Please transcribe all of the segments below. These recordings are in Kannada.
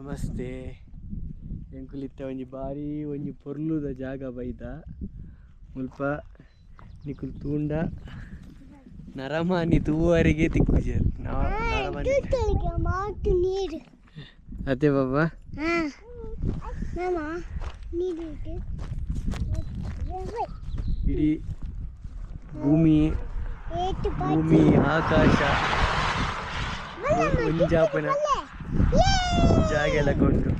ನಮಸ್ತೆ. ಎಂಕುಲಿತ್ತ ಒಂಜಿ ಬಾರಿ ಒಂಜಿ ಪೊರ್ಲುದ ಜಾಗ ಬೈದ. ಮುಲ್ಪ ನಿಕುಲ್ ತೂಂಡ ನರಮಾನಿ ತೂವರಿಗೆ ತಿಕ್ಕುಜರ್ ಅದೇ ಬಾಬಾ ಇಡೀ. ಭೂಮಿ ಭೂಮಿ ಆಕಾಶ ಒಂಜಾಪನ ಜಾಗ ಎಲ್ಲ ಕೊಟ್ಟು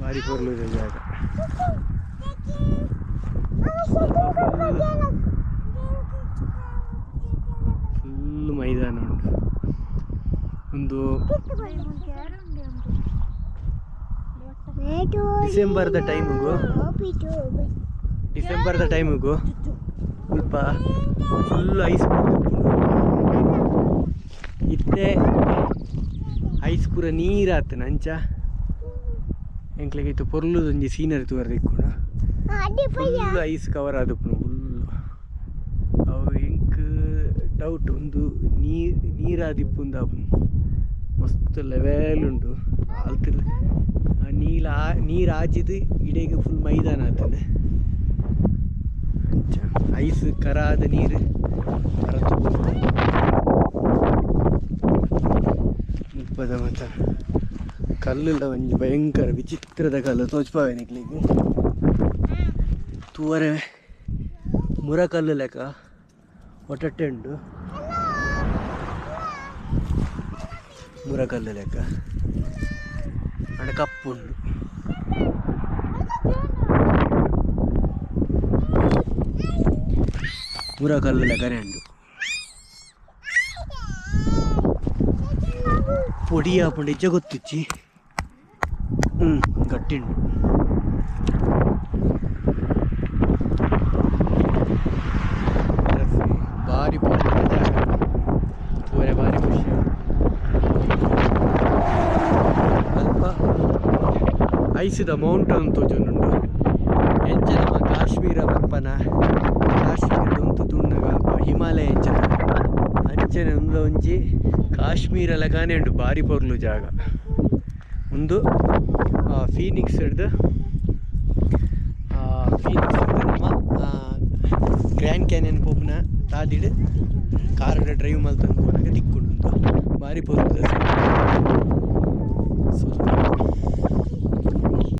ಬಾರಿ ಪೊರ್ಲುದ ಜಾಗ. ಫುಲ್ ಮೈದಾನ ಉಂಟು. ಒಂದು ಡಿಸೆಂಬರ್ದ ಟೈಮಿಗೂ? ಡಿಸೆಂಬರ್ದ ಟೈಮಿಗೂ? ಸ್ವಲ್ಪ ಫುಲ್ ಐಸ್ ಇತ್ತೆ ಐಸ್ ಪೂರ ನೀರಾತ ನಂಚ. ಎಂಕ್ಲೆಗೆ ಇತ್ತು ಪೊರ್ಲುದೊಂಜಿ ಸೀನರಿ ತೂವರೆ ಇಕ್ಕೊಂಡು ಫುಲ್ ಐಸ್ ಕವರ್ ಆದುಪ್ಪುನು ಫುಲ್ ಅವು ಎಂಕ್ ಡೌಟ್ ಒಂದು ನೀರ್ ನೀರಾದಿಪ್ಪುಂದ ಮಸ್ತ್ ಲೆವೆಲ್ ಉಂಡು. ಅಲ್ತ್ ಆ ನೀಲ ನೀರು ಆಜಿದು ಇಡೆಗೆ ಫುಲ್ ಮೈದಾನ ಆಗ್ತದೆ ಅಂಚ ಐಸ್ ಕರಾದ ನೀರು ಹೊರತು ಮುಪ್ಪದ ಮತ ಕಲ್ಲುಲ್ಲ ಒಂಜಿ ಭಯಂಕರ ವಿಚಿತ್ರದ ಕಲ್ಲು. ತೋಚ್ಪಾವೆ ನಿಕ್ಲಿಗೆ ತೂವರೆ ಮುರ ಕಲ್ಲು ಲೆಕ್ಕ. ಒಟ್ಟಟ್ಟೆ ಉಂಟು. ಮುರ ಕಲ್ಲು ಲೆಕ್ಕ. ಅಂಡ ಕಪ್ಪುಂಡು ಮುರ ಕಲ್ಲು ಲೆಕ್ಕನೆ ಉಂಡು പൊടി ആപ്പുണ്ട് ഇച്ച കൊത്തിച്ച് ಗಟ್ಟಿಂಡು ಭಾರಿ ಪೊರ್ಲುದ ಜಾಗ ತೂರೆ ಭಾರಿ ಖುಷಿ ಅಲ್ಪ ಐಸಿದ ಮೌಂಟನ್ ತೋಜೊಂದುಂಡು ಎಂಚ ನಮ್ಮ ಕಾಶ್ಮೀರ ಬರ್ಪನ ಕಾಶ್ಮೀರ ಉಂತು ತುಣ್ಣಗ ಹಿಮಾಲಯ ಎಂಚನ ಅಂಚನೆ ಉಂದು ಒಂಜಿ ಕಾಶ್ಮೀರ ಲಗಾನೆ ಉಂಡು ಬಾರಿ ಪೊರ್ಲು ಜಾಗ. ಉಂದು ಫೀನಿಕ್ಸ್ ಹಿಡ್ದು ಫೀನಿಕ್ಸ್ ಹಿಡ್ದು ನಮ್ಮ ಗ್ರ್ಯಾಂಡ್ ಕ್ಯಾನಿಯನ್ ಪೋಪುನ ತಾದಿಡ್ ಕಾರ್ ಡ್ರೈವ್ ಮಲ್ತಂದು ಹೋದಾಗ ದಿಕ್ಕುಂಡು ಬಾರಿ ಪೊರ್ಲು ಸ್ವಲ್ಪ